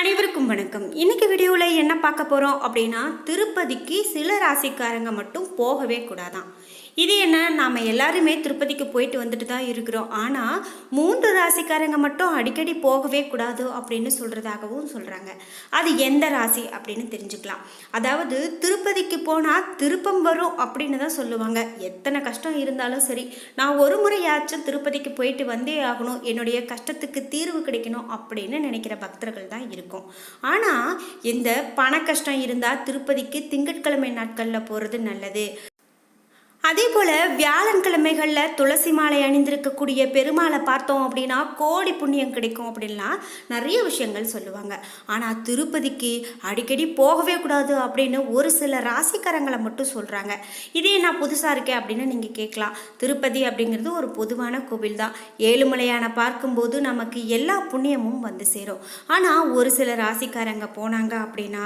அனைவருக்கும் வணக்கம். இன்னைக்கு வீடியோவில் என்ன பார்க்க போகிறோம் அப்படின்னா திருப்பதிக்கு சில ராசிக்காரங்க மட்டும் போகவே கூடாதாம் இது என்ன? நாம் எல்லாருமே திருப்பதிக்கு போயிட்டு வந்துட்டு தான் இருக்கிறோம். ஆனால் மூன்று ராசிக்காரங்க மட்டும் அடிக்கடி போகவே கூடாது அப்படின்னு சொல்கிறதாகவும் சொல்கிறாங்க அது எந்த ராசி அப்படின்னு தெரிஞ்சுக்கலாம். அதாவது திருப்பதிக்கு போனால் திருப்பம் வரும் அப்படின்னு தான் சொல்லுவாங்க. எத்தனை கஷ்டம் இருந்தாலும் சரி நான் ஒரு முறையாச்சும் திருப்பதிக்கு போயிட்டு வந்தே ஆகணும். என்னுடைய கஷ்டத்துக்கு தீர்வு கிடைக்கணும் அப்படின்னு நினைக்கிற பக்தர்கள் தான் இருக்கும். ஆனால் இந்த பண கஷ்டம் இருந்தால் திருப்பதிக்கு திங்கட்கிழமை நாட்களில் போகிறது நல்லது. அதே போல் வியாழன்கிழமைகளில் துளசி மாலை அணிந்திருக்கக்கூடிய பெருமாளை பார்த்தோம் அப்படின்னா கோடி புண்ணியம் கிடைக்கும் அப்படின்லாம் நிறைய விஷயங்கள் சொல்லுவாங்க. ஆனால் திருப்பதிக்கு அடிக்கடி போகவே கூடாது அப்படின்னு ஒரு சில ராசிக்காரங்களை மட்டும் சொல்கிறாங்க இதே நான் புதுசாக இருக்கேன் அப்படின்னு நீங்கள் கேட்கலாம். திருப்பதி அப்படிங்கிறது ஒரு பொதுவான கோவில் தான். ஏழுமலையான பார்க்கும்போது நமக்கு எல்லா புண்ணியமும் வந்து சேரும். ஆனால் ஒரு சில ராசிக்காரங்க போனாங்க அப்படின்னா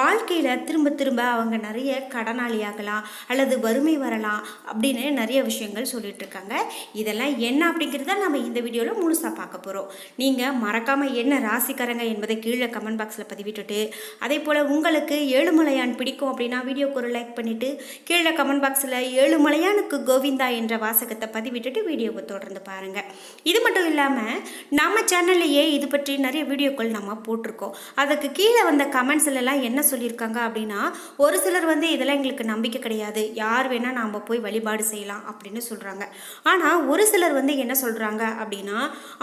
வாழ்க்கையில் திரும்ப திரும்ப அவங்க நிறைய கடனாளியாகலாம் அல்லது வறுமை வரலாம் அப்படின்னு நிறைய விஷயங்கள் சொல்லிகிட்ருக்காங்க இதெல்லாம் என்ன அப்படிங்கிறத நம்ம இந்த வீடியோவில் முழுசாக பார்க்க போகிறோம் நீங்கள் மறக்காமல் என்ன ராசிக்காரங்க என்பதை கீழே கமெண்ட் பாக்ஸில் பதிவிட்டுட்டு அதே போல் உங்களுக்கு ஏழுமலையான் பிடிக்கும் அப்படின்னா வீடியோக்கு ஒரு லைக் பண்ணிவிட்டு கீழே கமெண்ட் பாக்ஸில் ஏழுமலையானுக்கு கோவிந்தா என்ற வாசகத்தை பதிவிட்டுட்டு வீடியோவை தொடர்ந்து பாருங்கள் இது மட்டும் இல்லாமல் நம்ம சேனல்லையே இது பற்றி நிறைய வீடியோக்கள் நம்ம போட்டிருக்கோம். அதுக்கு கீழே வந்த கமெண்ட்ஸ்லாம் என்ன சொல்லியிருக்காங்க அப்படின்னா ஒரு சிலர் வந்து இதெல்லாம் எங்களுக்கு நம்பிக்கை கிடையாது. யார் வேணால் நாம் போய் வழிபாடு செய்யலாம் அப்படின்னு சொல்கிறாங்க ஆனால் ஒரு சிலர் வந்து என்ன சொல்கிறாங்க அப்படின்னா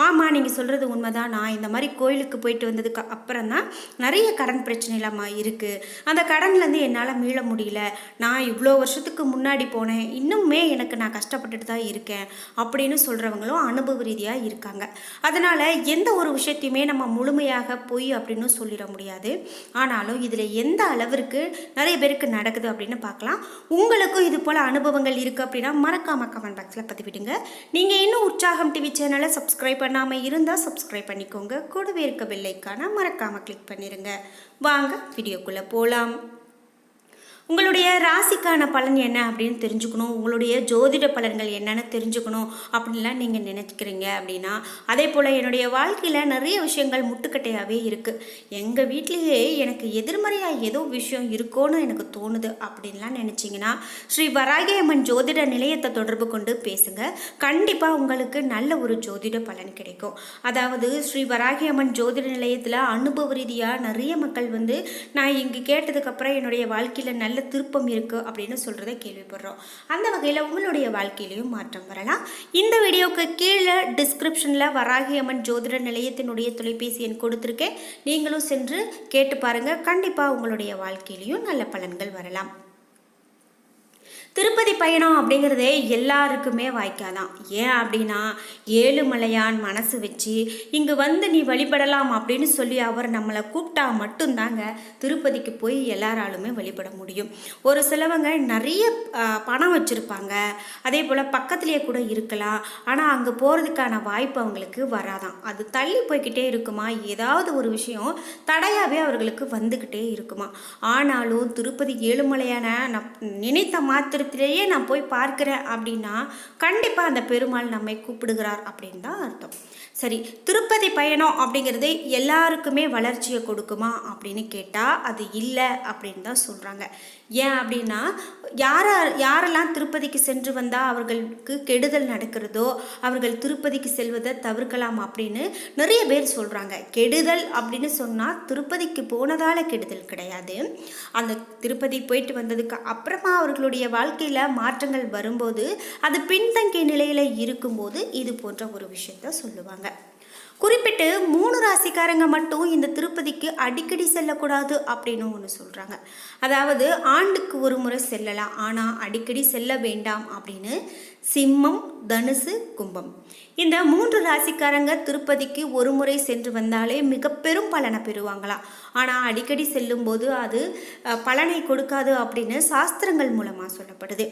ஆமாம் நீங்கள் சொல்கிறது உண்மைதான். நான் இந்த மாதிரி கோயிலுக்கு போயிட்டு வந்ததுக்கு அப்புறம் தான் நிறைய கடன் பிரச்சனை இருக்குது அந்த கடன்லேருந்து என்னால் மீள முடியல. நான் இவ்வளோ வருஷத்துக்கு முன்னாடி போனேன். இன்னுமே எனக்கு நான் கஷ்டப்பட்டுட்டு தான் இருக்கேன் அப்படின்னு சொல்கிறவங்களும் அனுபவ ரீதியாக இருக்காங்க. அதனால் எந்த ஒரு விஷயத்தையுமே நம்ம முழுமையாக போய் அப்படின்னு சொல்லிட முடியாது. ஆனாலும் இதில் எந்த அளவிற்கு நிறைய பேருக்கு நடக்குது அப்படின்னு பார்க்கலாம். உங்களுக்கும் இது போல் அனுபவங்கள் இருக்குது அப்படின்னா மறக்காமல் கமெண்ட் பாக்ஸில் பதிவிடுங்க. நீங்கள் இன்னும் உற்சாகம் டிவி சேனலை சப்ஸ்கிரைப் பண்ணாமல் இருந்தால் சப்ஸ்கிரைப் பண்ணிக்கோங்க. கூடவே இருக்க பெல்லைக்கான மறக்காமல் கிளிக் பண்ணிடுங்க வாங்க வீடியோக்குள்ளே போகலாம் உங்களுடைய ராசிக்கான பலன் என்ன அப்படின்னு தெரிஞ்சுக்கணும். உங்களுடைய ஜோதிட பலன்கள் என்னென்னு தெரிஞ்சுக்கணும் அப்படின்லாம் நீங்கள் நினைக்கிறீங்க அப்படின்னா அதே போல் என்னுடைய வாழ்க்கையில் நிறைய விஷயங்கள் முட்டுக்கட்டையாகவே இருக்குது எங்கள் வீட்லேயே எனக்கு எதிர்மறையாக ஏதோ விஷயம் இருக்கோன்னு எனக்கு தோணுது அப்படின்லாம் நினச்சிங்கன்னா ஸ்ரீ வராகி அம்மன் ஜோதிட நிலையத்தை தொடர்பு கொண்டு பேசுங்க. கண்டிப்பாக உங்களுக்கு நல்ல ஒரு ஜோதிட பலன் கிடைக்கும். அதாவது ஸ்ரீ வராகி அம்மன் ஜோதிட நிலையத்தில் அனுபவ ரீதியாக நிறைய மக்கள் வந்து நான் இங்கே கேட்டதுக்கப்புறம் என்னுடைய வாழ்க்கையில் நல்ல திருப்பம் இருக்குது அப்படின்னு சொல்கிறத கேள்விப்படுறோம். அந்த வகையில் உங்களுடைய வாழ்க்கையிலையும் மாற்றம் வரலாம். இந்த வீடியோவுக்கு கீழே டிஸ்கிரிப்ஷனில் வராகி அம்மன் ஜோதிட நிலையத்தினுடைய தொலைபேசி எண் கொடுத்துருக்கேன். நீங்களும் சென்று கேட்டு பாருங்கள் கண்டிப்பாக உங்களுடைய வாழ்க்கையிலையும் நல்ல பலன்கள் வரலாம். திருப்பதி பயணம் அப்படிங்கிறதே எல்லாருக்குமே வாய்க்காதான். ஏன் அப்படின்னா ஏழுமலையான் மனசு வச்சு இங்கே வந்து நீ வழிபடலாம் அப்படின்னு சொல்லி அவர் நம்மளை கூப்பிட்டா மட்டும்தாங்க திருப்பதிக்கு போய் எல்லாராலுமே வழிபட முடியும். ஒரு சிலவங்க நிறைய பணம் வச்சுருப்பாங்க. அதே போல் பக்கத்துலேயே கூட இருக்கலாம். ஆனால் அங்கே போகிறதுக்கான வாய்ப்பு அவங்களுக்கு வராதாம் அது தள்ளி போய்க்கிட்டே இருக்குமா? ஏதாவது ஒரு விஷயம் தடையாகவே அவர்களுக்கு வந்துக்கிட்டே இருக்குமா? ஆனாலும் திருப்பதி ஏழுமலையான நினைத்த நினைத்த மாத்திரத்திலேயே நான் போய் பார்க்குறேன் அப்படின்னா கண்டிப்பாக அந்த பெருமாள் நம்மை கூப்பிடுகிறார் அப்படின்னு தான் அர்த்தம். சரி திருப்பதி பயணம் அப்படிங்கிறது எல்லாருக்குமே வளர்ச்சியை கொடுக்குமா அப்படின்னு கேட்டால் அது இல்லை அப்படின்னு தான் சொல்கிறாங்க ஏன் அப்படின்னா யார யாரெல்லாம் திருப்பதிக்கு சென்று வந்தால் அவர்களுக்கு கெடுதல் நடக்கிறதோ அவர்கள் திருப்பதிக்கு செல்வதை தவிர்க்கலாம் அப்படின்னு நிறைய பேர் சொல்கிறாங்க கெடுதல் அப்படின்னு சொன்னால் திருப்பதிக்கு போனதால் கெடுதல் கிடையாது. அந்த திருப்பதி போயிட்டு வந்ததுக்கு அப்புறமா அவர்களுடைய வாழ்க்கையில் மாற்றங்கள் வரும்போது அது பின்தங்கிய நிலையில் இருக்கும்போது இது போன்ற ஒரு விஷயத்த சொல்லுவாங்க. குறிப்பிட்டு மூணு ராசிக்காரங்க மட்டும் இந்த திருப்பதிக்கு அடிக்கடி செல்லக்கூடாது அப்படின்னு ஒன்று சொல்கிறாங்க அதாவது ஆண்டுக்கு ஒரு முறை செல்லலாம். ஆனால் அடிக்கடி செல்ல வேண்டாம் அப்படின்னு சிம்மம் தனுசு கும்பம். இந்த மூன்று ராசிக்காரங்க திருப்பதிக்கு ஒரு முறை சென்று வந்தாலே மிக பெரும் பலனை பெறுவாங்களாம் ஆனால் அடிக்கடி செல்லும்போது அது பலனை கொடுக்காது அப்படின்னு சாஸ்திரங்கள் மூலமாக சொல்லப்படுது.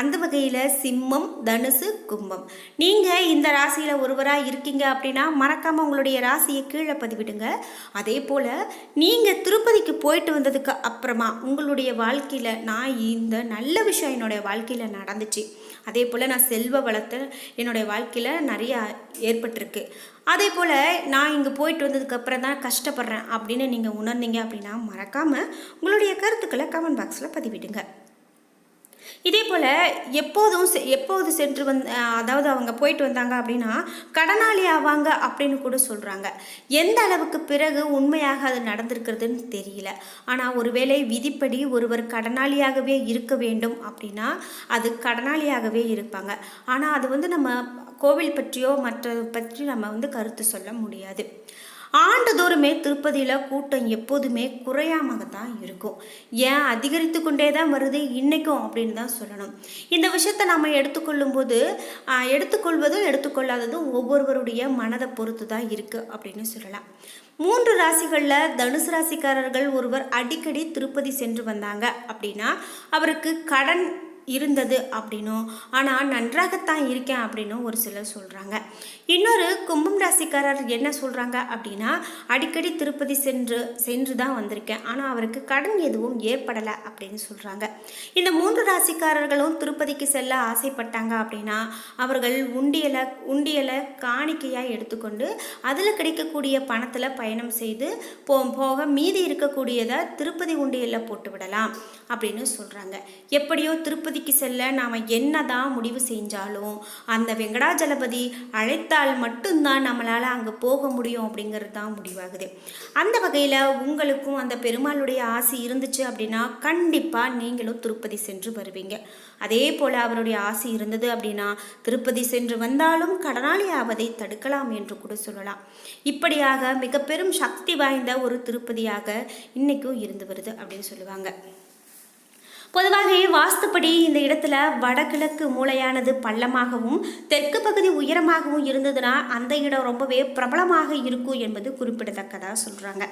அந்த வகையில் சிம்மம் தனுசு கும்பம். நீங்கள் இந்த ராசியில் ஒருவராக இருக்கீங்க அப்படின்னா மறக்காமல் உங்களுடைய ராசியை கீழே பதிவிடுங்க. அதே போல் நீங்கள் திருப்பதிக்கு போயிட்டு வந்ததுக்கு அப்புறமா உங்களுடைய வாழ்க்கையில் நான் இந்த நல்ல விஷயம் என்னுடைய வாழ்க்கையில் நடந்துச்சு. அதே போல் நான் செல்வ வளத்தை என்னுடைய வாழ்க்கையில் நிறையா ஏற்பட்டிருக்கு. அதே போல் நான் இங்கே போயிட்டு வந்ததுக்கப்புறம் தான் கஷ்டப்படுறேன் அப்படின்னு நீங்கள் உணர்ந்தீங்க அப்படின்னா மறக்காமல் உங்களுடைய கருத்துக்களை கமெண்ட் பாக்ஸில் பதிவிடுங்க. போல் எப்போதும் செ- எப்போது சென்று வந் அதாவது அவங்க போயிட்டு வந்தாங்க அப்படின்னா கடனாளி ஆவாங்க அப்படின்னு கூட சொல்கிறாங்க எந்த அளவுக்கு பிறகு உண்மையாக அது நடந்திருக்கிறதுன்னு தெரியல. ஆனால் ஒருவேளை விதிப்படி ஒருவர் கடனாளியாகவே இருக்க வேண்டும் அப்படின்னா அது கடனாளியாகவே இருப்பாங்க. ஆனால் அது வந்து நம்ம கோவில் பற்றியோ மற்ற பற்றி நம்ம வந்து கருத்து சொல்ல முடியாது. ஆண்டுதோறுமே திருப்பதியில் கூட்டம் எப்போதுமே குறையாம தான் இருக்கும். ஏன்? அதிகரித்து கொண்டே தான் வருது. இன்றைக்கும் அப்படின்னு தான் சொல்லணும். இந்த விஷயத்தை நம்ம எடுத்துக்கொள்ளும்போது எடுத்துக்கொள்வதும் எடுத்துக்கொள்ளாததும் ஒவ்வொருவருடைய மனதை பொறுத்து தான் இருக்குது அப்படின்னு சொல்லலாம். மூன்று ராசிகளில் தனுசு ராசிக்காரர்கள் ஒருவர் அடிக்கடி திருப்பதி சென்று வந்தாங்க அப்படின்னா அவருக்கு கடன் இருந்தது அப்படின்னும் ஆனால் நன்றாகத்தான் இருக்கேன் அப்படின்னும் ஒரு சிலர் சொல்கிறாங்க இன்னொரு கும்பம் ராசிக்காரர் என்ன சொல்கிறாங்க அப்படின்னா அடிக்கடி திருப்பதி சென்று சென்று தான் வந்திருக்கேன். ஆனால் அவருக்கு கடன் எதுவும் ஏற்படலை அப்படின்னு சொல்கிறாங்க இந்த மூன்று ராசிக்காரர்களும் திருப்பதிக்கு செல்ல ஆசைப்பட்டாங்க அப்படின்னா அவர்கள் உண்டியலை உண்டியலை காணிக்கையாக எடுத்துக்கொண்டு அதில் கிடைக்கக்கூடிய பணத்தில் பயணம் செய்து போ போக மீதி இருக்கக்கூடியதை திருப்பதி உண்டியலில் போட்டு விடலாம் அப்படின்னு சொல்கிறாங்க எப்படியோ திருப்பதி திருப்பதிக்கு செல்ல நாம் என்ன தான் முடிவு செஞ்சாலும் அந்த வெங்கடாஜலபதி அழைத்தால் மட்டும்தான் நம்மளால் அங்கே போக முடியும் அப்படிங்கிறது தான் முடிவாகுது. அந்த வகையில் உங்களுக்கும் அந்த பெருமாளுடைய ஆசை இருந்துச்சு அப்படின்னா கண்டிப்பாக நீங்களும் திருப்பதி சென்று வருவீங்க. அதே போல் அவருடைய ஆசை இருந்தது அப்படின்னா திருப்பதி சென்று வந்தாலும் கடனாளி ஆவதை தடுக்கலாம் என்று கூட சொல்லலாம். இப்படியாக மிக பெரும் சக்தி வாய்ந்த ஒரு திருப்பதியாக இன்றைக்கும் இருந்து வருது அப்படின்னு சொல்லுவாங்க. பொதுவாக வாஸ்துப்படி இந்த இடத்துல வடகிழக்கு மூலையானது பள்ளமாகவும் தெற்கு பகுதி உயரமாகவும் இருந்ததுன்னா அந்த இடம் ரொம்பவே பிரபலமாக இருக்கும் என்பது குறிப்பிடத்தக்கதாக சொல்கிறாங்க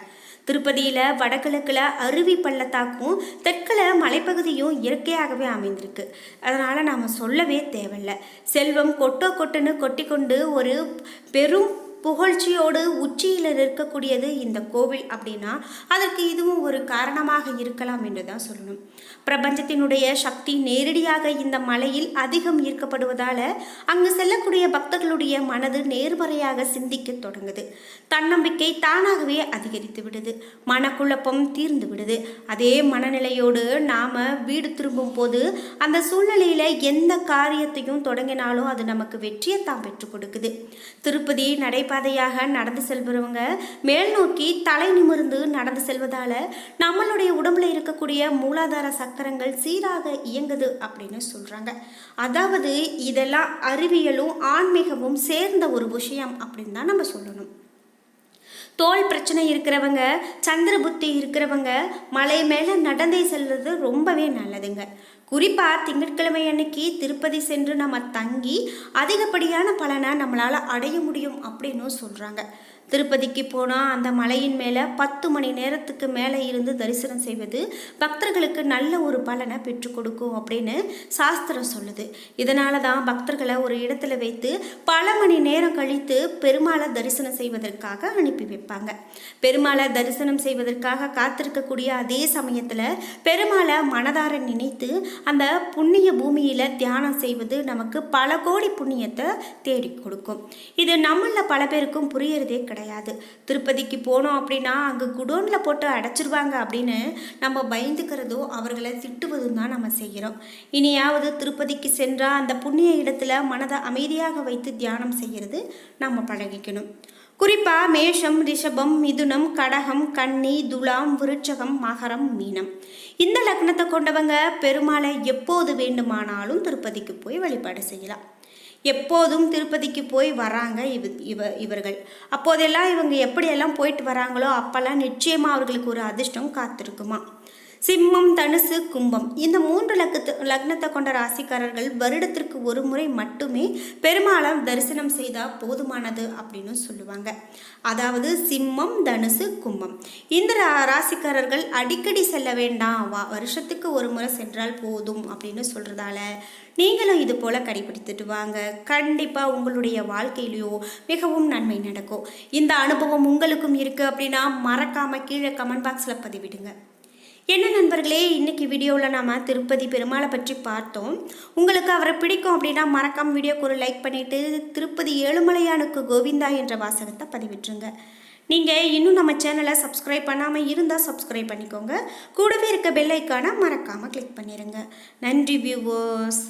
திருப்பதியில் வடகிழக்கில் அருவி பள்ளத்தாக்கும் தெற்கில் மலைப்பகுதியும் இயற்கையாகவே அமைந்திருக்கு. அதனால் நாம் சொல்லவே தேவையில்ல. செல்வம் கொட்டோ கொட்டுன்னு கொட்டிக்கொண்டு ஒரு பெரும் புகழ்ச்சியோடு உச்சியில் இருக்கக்கூடியது இந்த கோவில் அப்படின்னா அதற்கு இதுவும் ஒரு காரணமாக இருக்கலாம் என்று தான் சொல்லணும். பிரபஞ்சத்தினுடைய சக்தி நேரடியாக இந்த மலையில் அதிகம் ஈர்க்கப்படுவதால் அங்கு செல்லக்கூடிய பக்தர்களுடைய மனது நேர்மறையாக சிந்திக்க தொடங்குது. தன்னம்பிக்கை தானாகவே அதிகரித்து விடுது. மனக்குழப்பம் தீர்ந்து விடுது. அதே மனநிலையோடு நாம் வீடு திரும்பும் போது அந்த சூழ்நிலையில் எந்த காரியத்தையும் தொடங்கினாலும் அது நமக்கு வெற்றியை தான் பெற்றுக் கொடுக்குது. திருப்பதி நடைபாதையாக நடந்து செல்பவங்க மேல் நோக்கி தலை நிமிர்ந்து நடந்து செல்வதால் நம்மளுடைய உடம்புல இருக்கக்கூடிய மூலாதார சக்கரங்கள் சீராக இயங்குது அப்படின்னு சொல்கிறாங்க அதாவது இதெல்லாம் அறிவியலும் ஆன்மீகமும் சேர்ந்த ஒரு விஷயம் அப்படின்னு தான் நம்ம சொல்லணும். தோல் பிரச்சனை இருக்கிறவங்க சந்திர புத்தி இருக்கிறவங்க மலை மேலே நடந்தே செல்வது ரொம்பவே நல்லதுங்க. குறிப்பாக திங்கட்கிழமை அன்னைக்கு திருப்பதி சென்று நம்ம தங்கி அதிகப்படியான பலனை நம்மளால் அடைய முடியும் அப்படின்னு சொல்கிறாங்க திருப்பதிக்கு போனால் அந்த மலையின் மேலே பத்து மணி நேரத்துக்கு மேலே இருந்து தரிசனம் செய்வது பக்தர்களுக்கு நல்ல ஒரு பலனை பெற்றுக் கொடுக்கும் அப்படின்னு சாஸ்திரம் சொல்லுது. இதனால தான் பக்தர்களை ஒரு இடத்துல வைத்து பல மணி நேரம் கழித்து பெருமாளை தரிசனம் செய்வதற்காக அனுப்பி வைப்பாங்க. பெருமாளை தரிசனம் செய்வதற்காக காத்திருக்கக்கூடிய அதே சமயத்தில் பெருமாளை மனதார நினைத்து அந்த புண்ணிய பூமியில் தியானம் செய்வது நமக்கு பல கோடி புண்ணியத்தை தேடி கொடுக்கும். இது நம்மள பல பேருக்கும் புரியறதே கிடையாது. கிடையாது. திருப்பதிக்கு போனோம் அப்படின்னா அங்கே குடோனில் போட்டு அடைச்சிருவாங்க அப்படின்னு நம்ம பயந்துக்கிறதோ அவர்களை திட்டுவதும் தான் நம்ம செய்கிறோம். இனியாவது திருப்பதிக்கு சென்றால் அந்த புண்ணிய இடத்துல மனதை அமைதியாக வைத்து தியானம் செய்கிறது நம்ம பழகிக்கணும். குறிப்பாக மேஷம் ரிஷபம் மிதுனம் கடகம் கன்னி துலாம் விருட்சகம் மகரம் மீனம். இந்த லக்னத்தை கொண்டவங்க பெருமாளை எப்போது வேண்டுமானாலும் திருப்பதிக்கு போய் வழிபாடு செய்யலாம். எப்போதும் திருப்பதிக்கு போய் வராங்க இவ இவ இவர்கள். அப்போதெல்லாம் இவங்க எப்படியெல்லாம் போயிட்டு வராங்களோ அப்போல்லாம் நிச்சயமாக அவர்களுக்கு ஒரு அதிர்ஷ்டம் காத்திருக்குமா? சிம்மம் தனுசு கும்பம். இந்த மூன்று லக்கத்து லக்னத்தை கொண்ட ராசிக்காரர்கள் வருடத்திற்கு ஒரு முறை மட்டுமே பெருமாளம் தரிசனம் செய்தால் போதுமானது அப்படின்னு சொல்லுவாங்க. அதாவது சிம்மம் தனுசு கும்பம். இந்த ரா- ராசிக்காரர்கள் அடிக்கடி செல்ல வேண்டாம். வா வருஷத்துக்கு ஒரு முறை சென்றால் போதும் அப்படின்னு சொல்கிறதால நீங்களும் இது போல் கடைபிடித்துட்டு வாங்க. கண்டிப்பாக உங்களுடைய வாழ்க்கையிலையோ மிகவும் நன்மை நடக்கும். இந்த அனுபவம் உங்களுக்கும் இருக்குது அப்படின்னா மறக்காமல் கீழே கமெண்ட் பாக்ஸில் பதிவிடுங்க. என்ன நண்பர்களே இன்னைக்கு வீடியோவில் நாம் திருப்பதி பெருமாளை பற்றி பார்த்தோம். உங்களுக்கு அவரை பிடிக்கும் அப்படின்னா மறக்காம வீடியோக்கு ஒரு லைக் பண்ணிவிட்டு திருப்பதி ஏழுமலையானுக்கு கோவிந்தா என்ற வாசகத்தை பதிவிட்டுருங்க. நீங்கள் இன்னும் நம்ம சேனலை சப்ஸ்கிரைப் பண்ணாமல் இருந்தால் சப்ஸ்கிரைப் பண்ணிக்கோங்க. கூடவே இருக்க பெல் ஐக்கானை மறக்காமல் கிளிக் பண்ணிடுங்க நன்றி வியூவர்ஸ்